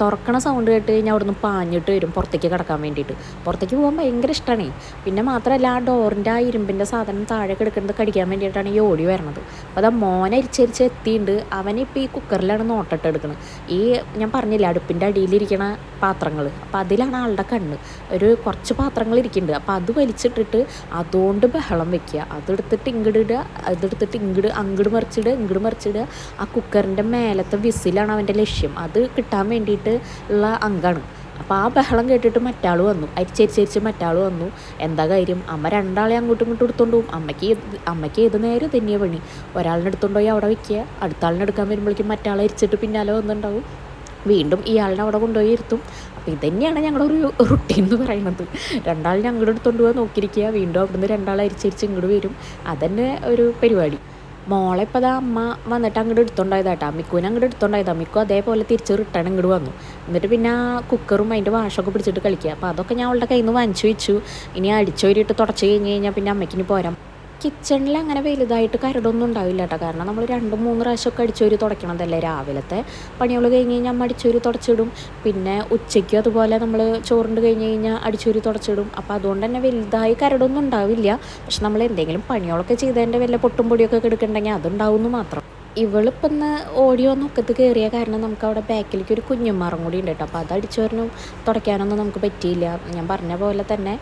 തുറക്കണ സൗണ്ട് കേട്ട് കഴിഞ്ഞാൽ അവിടുന്ന് പാഞ്ഞിട്ട് വരും പുറത്തേക്ക് കിടക്കാൻ വേണ്ടിയിട്ട്. പുറത്തേക്ക് പോകാൻ ഭയങ്കര ഇഷ്ടമാണ് പിന്നെ മാത്രമല്ല ആ ഡോറിന്റെ ആ ഇരുമ്പിന്റെ സാധനം താഴെ കിടക്കുന്നത് കടിക്കാൻ വേണ്ടിയിട്ടാണ് ഈ ഓടി വരണത്. അപ്പോൾ അതാ മോനെ അരിച്ചരിച്ച് എത്തിയിട്ടുണ്ട് അവനിപ്പോൾ ഈ കുക്കറിലാണ് നോട്ടിട്ട് എടുക്കുന്നത് ഈ ഞാൻ പറഞ്ഞില്ല അടുപ്പിന്റെ അടിയിലിരിക്കണ പാത്രങ്ങൾ അപ്പോൾ അതിലാണ് ആളുടെ കണ്ണ്. ഒരു കുറച്ച് പാത്രങ്ങൾ ഇരിക്കുന്നുണ്ട്. അപ്പോൾ അത് വലിച്ചിട്ടിട്ട് അതുകൊണ്ട് ബഹളം വെക്കുക. അതെടുത്തിട്ട് ഇങ്ങോട്ടിടുക അതെടുത്തിട്ട് ഇങ്ങോട്ട് അങ്ങോട്ട് മറിച്ചിടുക ഇങ്ങോട്ട് മറിച്ചിടുക. ആ കുക്കറിന്റെ മേലത്തെ വിസിലാണ് അവന്റെ ലക്ഷ്യം. അത് കിട്ടാൻ വേണ്ടിയിട്ട് ഉള്ള അങ്കാണ്. അപ്പോൾ ആ ബഹളം കേട്ടിട്ട് മറ്റാൾ വന്നു. അരിച്ചരിച്ചരിച്ച് മറ്റാൾ വന്നു. എന്താ കാര്യം? അമ്മ രണ്ടാളെ അങ്ങോട്ടും ഇങ്ങോട്ടും എടുത്തോണ്ട് പോകും അമ്മയ്ക്ക് അമ്മയ്ക്ക് ഏത് നേരം തന്നെയാ പണി? ഒരാളിനെ എടുത്തോണ്ട് പോയി അവിടെ വയ്ക്കുക അടുത്ത ആളിനെ എടുക്കാൻ വരുമ്പോഴേക്കും മറ്റാളെ അരിച്ചിട്ട് പിന്നാലെ വന്നിട്ടുണ്ടാവും. വീണ്ടും ഇയാളിനെ അവിടെ കൊണ്ടുപോയി ഇരുത്തും. അപ്പോൾ ഇതന്നെയാണ് ഞങ്ങളൊരു റുട്ടീൻ എന്ന് പറയുന്നത്. രണ്ടാളിനെ അങ്ങോട്ട് എടുത്തോണ്ട് പോകാൻ നോക്കിയിരിക്കുക. വീണ്ടും അവിടുന്ന് രണ്ടാളെ അരിച്ചരിച്ച് ഇങ്ങോട്ട് വരും. അതന്നെ ഒരു പരിപാടി. മോളെ ഇപ്പോൾ അതാ അമ്മ വന്നിട്ട് അങ്ങോട്ട് എടുത്തോണ്ടായതാട്ടാ. അമ്മിക്കുവിനെ അങ്ങോട്ട് എടുത്തോണ്ടായതാ. മിക്കു അതേപോലെ തിരിച്ച് റിട്ടേൺ ഇങ്ങോട്ട് വന്നു. എന്നിട്ട് പിന്നെ ആ കുക്കറും അതിന്റെ വാഷൊക്കെ പിടിച്ചിട്ട് കളിക്കുക. അപ്പോൾ അതൊക്കെ ഞാൻ അവളുടെ കയ്യിൽ നിന്ന് വാങ്ങിച്ചു വെച്ചു. ഇനി അടിച്ചോരിയിട്ട് തുടച്ച് കഴിഞ്ഞ് കഴിഞ്ഞാൽ പിന്നെ അമ്മയ്ക്കിനി പോരാം. കിച്ചണിൽ അങ്ങനെ വലുതായിട്ട് കരടൊന്നും ഉണ്ടാവില്ല കേട്ടോ കാരണം നമ്മൾ രണ്ട് മൂന്ന് പ്രാവശ്യമൊക്കെ അടിച്ചൊരു തുടയ്ക്കണതല്ലേ രാവിലത്തെ. പണികൾ കഴിഞ്ഞ് കഴിഞ്ഞാൽ നമ്മൾ അടിച്ചൊരു തുടച്ചിടും. പിന്നെ ഉച്ചയ്ക്കും അതുപോലെ നമ്മൾ ചോറുണ്ട് കഴിഞ്ഞ് കഴിഞ്ഞാൽ അടിച്ചൊരു തുടച്ചിടും. അപ്പോൾ അതുകൊണ്ട് തന്നെ വലുതായി കരടൊന്നും ഉണ്ടാവില്ല. പക്ഷെ നമ്മൾ എന്തെങ്കിലും പണികളൊക്കെ ചെയ്തതിന്റെ വല്ല പൊട്ടും പൊടിയൊക്കെ എടുക്കണ്ടെങ്കിൽ അതുണ്ടാവുമെന്ന് മാത്രം. ഇവളിപ്പം ഇന്ന് ഓടിയോ നോക്കത്ത് കയറിയ കാരണം നമുക്ക് അവിടെ ബാക്കിലേക്ക് ഒരു കുഞ്ഞുമാറും കൂടി ഉണ്ട് കേട്ടോ. അപ്പോൾ അത് അടിച്ചോരനും തുടയ്ക്കാനൊന്നും നമുക്ക് പറ്റിയില്ല. ഞാൻ പറഞ്ഞ പോലെ തന്നെ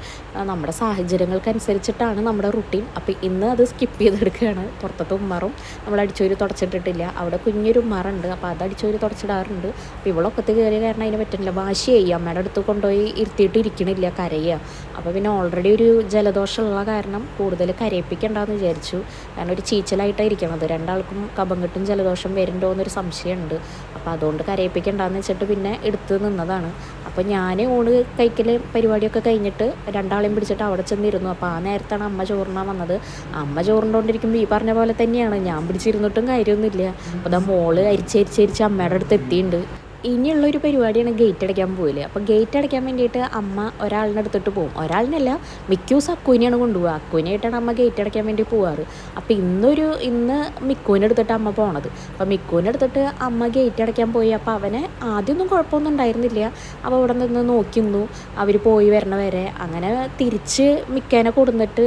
നമ്മുടെ സാഹചര്യങ്ങൾക്കനുസരിച്ചിട്ടാണ് നമ്മുടെ റുട്ടീൻ അപ്പോൾ ഇന്ന് അത് സ്കിപ്പ് ചെയ്തെടുക്കുകയാണ്. പുറത്തത്തെ ഉമ്മാറും നമ്മൾ അടിച്ചോര് തുടച്ചിട്ടിട്ടില്ല. അവിടെ കുഞ്ഞൊരു ഉമ്മാറുണ്ട്. അപ്പോൾ അത് അടിച്ചോര് തുടച്ചിടാറുണ്ട്. അപ്പോൾ ഇവളൊക്കത്ത് കയറിയ കാരണം അതിന് പറ്റുന്നില്ല. വാശിയായി. അമ്മയുടെ അടുത്ത് കൊണ്ടുപോയി ഇരുത്തിയിട്ട് ഇരിക്കണില്ല കരയുക അപ്പോൾ പിന്നെ ഓൾറെഡി ഒരു ജലദോഷമുള്ള കാരണം കൂടുതൽ കരയിപ്പിക്കണ്ടെന്ന് വിചാരിച്ചു. കാരണം ഒരു ചീച്ചലായിട്ടാണ് ഇരിക്കണത്. രണ്ടാൾക്കും കഫം കിട്ടും ജലദോഷം വരുന്നുണ്ടോ എന്നൊരു സംശയമുണ്ട്. അപ്പോൾ അതുകൊണ്ട് കരയിപ്പിക്കണ്ടെന്ന് വെച്ചിട്ട് പിന്നെ എടുത്ത് നിന്നതാണ്. അപ്പോൾ ഞാൻ ഊണ് കഴിക്കൽ പരിപാടിയൊക്കെ കഴിഞ്ഞിട്ട് രണ്ടാളെയും പിടിച്ചിട്ട് അവിടെ ചെന്നിരുന്നു. അപ്പോൾ ആ നേരത്താണ് അമ്മ ചോറിനാൻ വന്നത്. അമ്മ ചോറുണ്ടോണ്ടിരിക്കുമ്പോൾ ഈ പറഞ്ഞ പോലെ തന്നെയാണ്. ഞാൻ പിടിച്ചിരുന്നിട്ടും കാര്യമൊന്നുമില്ല. അപ്പോൾ അതാ മോൾ അരിച്ചരിച്ചരിച്ച് അമ്മയുടെ അടുത്ത് എത്തിയിട്ടുണ്ട് ഇനിയുള്ളൊരു പരിപാടിയാണ് ഗേറ്റ് അടയ്ക്കാൻ പോയില്ല അപ്പോൾ ഗേറ്റ് അടയ്ക്കാൻ വേണ്ടിയിട്ട് അമ്മ ഒരാളിനെ എടുത്തിട്ട് പോകും. ഒരാളിനല്ല മിക്കൂസ് അക്കുവിനെയാണ് കൊണ്ടുപോകുക അക്കുവിനായിട്ടാണ് അമ്മ ഗേറ്റ് അടയ്ക്കാൻ വേണ്ടി പോവാറ്. അപ്പോൾ ഇന്നൊരു ഇന്ന് മിക്കുവിനെ എടുത്തിട്ട് അമ്മ പോണത്. അപ്പോൾ മിക്കുവിനെ എടുത്തിട്ട് അമ്മ ഗേറ്റ് അടയ്ക്കാൻ പോയി. അപ്പോൾ അവനെ ആദ്യമൊന്നും കുഴപ്പമൊന്നും ഉണ്ടായിരുന്നില്ല. അപ്പോൾ അവിടെ നിന്ന് നോക്കി നിന്നു. അവർ പോയി വരണ വരെ. അങ്ങനെ തിരിച്ച് മിക്കേനെ കൊടുന്നിട്ട്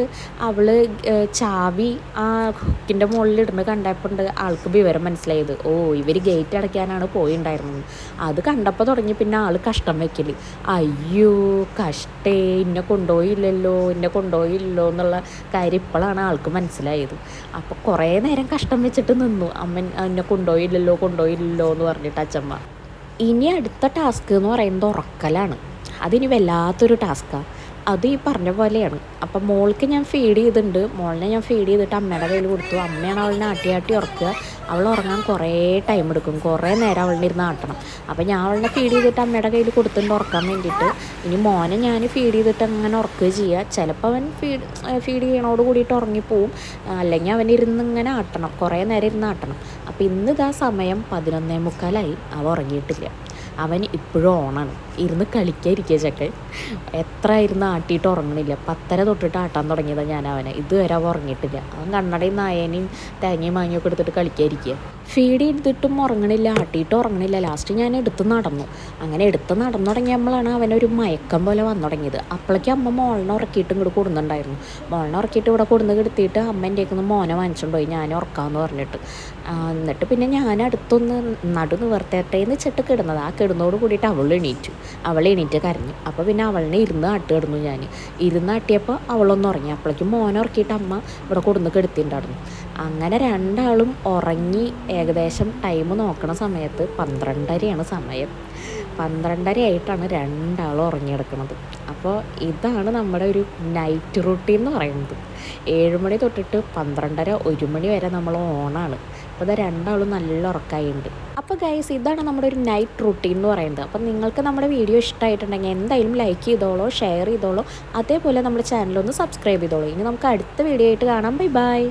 അവൾ ചാവി ആ ഹുക്കിന്റെ മുകളിൽ ഇടുന്നത് കണ്ടപ്പോൾ ആൾക്ക് വിവരം മനസ്സിലായത്. ഓ ഇവർ ഗേറ്റ് അടയ്ക്കാനാണ് പോയിണ്ടായിരുന്നത്. അത് കണ്ടപ്പോൾ തുടങ്ങി പിന്നെ ആൾ കഷ്ടം വയ്ക്കൽ അയ്യോ കഷ്ടേ എന്നെ കൊണ്ടുപോയില്ലല്ലോ എന്നെ കൊണ്ടുപോയില്ലല്ലോ എന്നുള്ള കാര്യം ഇപ്പോഴാണ് ആൾക്ക് മനസ്സിലായത്. അപ്പോൾ കുറേ നേരം കഷ്ടം വെച്ചിട്ട് നിന്നു. അമ്മൻ എന്നെ കൊണ്ടുപോയില്ലല്ലോ കൊണ്ടുപോയില്ലല്ലോ എന്ന് പറഞ്ഞിട്ട് അച്ഛമ്മ. ഇനി അടുത്ത ടാസ്ക് എന്ന് പറയുന്നത് ഉറക്കലാണ്. അതിനി വല്ലാത്തൊരു ടാസ്ക്കാണ് അത് ഈ പറഞ്ഞ പോലെയാണ്. അപ്പം മോൾക്ക് ഞാൻ ഫീഡ് ചെയ്തിട്ടുണ്ട്. മോളിനെ ഞാൻ ഫീഡ് ചെയ്തിട്ട് അമ്മയുടെ കയ്യിൽ കൊടുത്തു. അമ്മയാണ് അവളിനെ ആട്ടി ആട്ടി ഉറക്കുക. അവൾ ഉറങ്ങാൻ കുറേ ടൈം എടുക്കും. കുറേ നേരം അവളിനെ ഇരുന്ന് ആട്ടണം. അപ്പം ഞാൻ അവളിനെ ഫീഡ് ചെയ്തിട്ട് അമ്മയുടെ കയ്യിൽ കൊടുത്തിട്ടുണ്ട് ഉറക്കാൻ വേണ്ടിയിട്ട്. ഇനി മോനെ ഞാൻ ഫീഡ് ചെയ്തിട്ട് അങ്ങനെ ഉറക്കുക ചെയ്യുക ചിലപ്പോൾ അവൻ ഫീഡ് ഫീഡ് ചെയ്യണോട് കൂടിയിട്ട് ഉറങ്ങിപ്പോവും. അല്ലെങ്കിൽ അവൻ ഇരുന്ന് ഇങ്ങനെ ആട്ടണം. കുറേ നേരം ഇരുന്ന് ആട്ടണം. അപ്പോൾ ഇന്ന് ഇതാ സമയം പതിനൊന്നേ മുക്കാലായി. അവ ഉറങ്ങിയിട്ടില്ല. അവൻ ഇപ്പോഴും ഓണാണ്. ഇരുന്ന് കളിക്കാതിരിക്കുക ചക്കൻ എത്ര ഇരുന്ന് ആട്ടിയിട്ട് ഉറങ്ങണില്ല. പത്തര തൊട്ടിട്ട് ആട്ടാൻ തുടങ്ങിയതാണ് ഞാൻ അവനെ. ഇതുവരെ അവൻ ഉറങ്ങിയിട്ടില്ല. അവൻ കണ്ണടയും നായനെയും തേങ്ങയും മാങ്ങിയൊക്കെ എടുത്തിട്ട് കളിക്കാതിരിക്കുക ഫീഡ് ചെയ്തിട്ടും ഉറങ്ങണില്ല. ആട്ടിയിട്ട് ഉറങ്ങണില്ല. ലാസ്റ്റ് ഞാൻ എടുത്ത് നടന്നു. അങ്ങനെ എടുത്ത് നടന്നു തുടങ്ങിയപ്പോഴാണ് അവനൊരു മയക്കം പോലെ വന്നു തുടങ്ങിയത്. അപ്പോഴേക്കും അമ്മ മോളിനെ ഉറക്കിയിട്ട് ഇങ്ങോട്ട് കൊടുന്നുണ്ടായിരുന്നു. മോളിനെ ഉറക്കിയിട്ട് ഇവിടെ കൊടുന്ന് കിടത്തിയിട്ട് അമ്മ എന്റെ മോനെ വാങ്ങിച്ചുകൊണ്ടുപോയി ഞാൻ ഉറക്കാമെന്ന് പറഞ്ഞിട്ട്. എന്നിട്ട് പിന്നെ ഞാൻ അടുത്തൊന്ന് നടു നിവർത്തട്ടെ എന്ന് ചെട്ട് കിടന്നത്. ആ കിടന്നോട് കൂടിയിട്ട് അവൾ എണീറ്റു. അവൾ എണീറ്റ് കരഞ്ഞു. അപ്പോൾ പിന്നെ അവളിനെ ഇരുന്ന് ആട്ട് കിടന്നു ഞാൻ ഇരുന്ന് ആട്ടിയപ്പോൾ അവളൊന്ന് ഉറങ്ങി. അപ്പോഴേക്കും മോനെ ഉറക്കിയിട്ട് അമ്മ ഇവിടെ കൊടുന്ന് കെടുത്തിണ്ടായിരുന്നു. അങ്ങനെ രണ്ടാളും ഉറങ്ങി ഏകദേശം ടൈം നോക്കണ സമയത്ത് പന്ത്രണ്ടരയാണ് സമയം. പന്ത്രണ്ടര ആയിട്ടാണ് രണ്ടാളും ഉറങ്ങിയെടുക്കുന്നത് അപ്പോൾ ഇതാണ് നമ്മുടെ ഒരു നൈറ്റ് റൂട്ടീൻ എന്ന് പറയുന്നത്. ഏഴുമണി തൊട്ടിട്ട് പന്ത്രണ്ടര ഒരു മണി വരെ നമ്മൾ ഓണാണ്. അപ്പോൾ ഇത് രണ്ടാളും നല്ല ഉറക്കമായിട്ടുണ്ട് അപ്പോൾ ഗൈസ് ഇതാണ് നമ്മുടെ ഒരു നൈറ്റ് റൂട്ടീൻ എന്ന് പറയുന്നത്. അപ്പോൾ നിങ്ങൾക്ക് നമ്മുടെ വീഡിയോ ഇഷ്ടമായിട്ടുണ്ടെങ്കിൽ എന്തായാലും ലൈക്ക് ചെയ്തോളൂ ഷെയർ ചെയ്തോളൂ. അതേപോലെ നമ്മുടെ ചാനലൊന്ന് സബ്സ്ക്രൈബ് ചെയ്തോളൂ. ഇനി നമുക്ക് അടുത്ത വീഡിയോ ആയിട്ട് കാണാം. Bye bye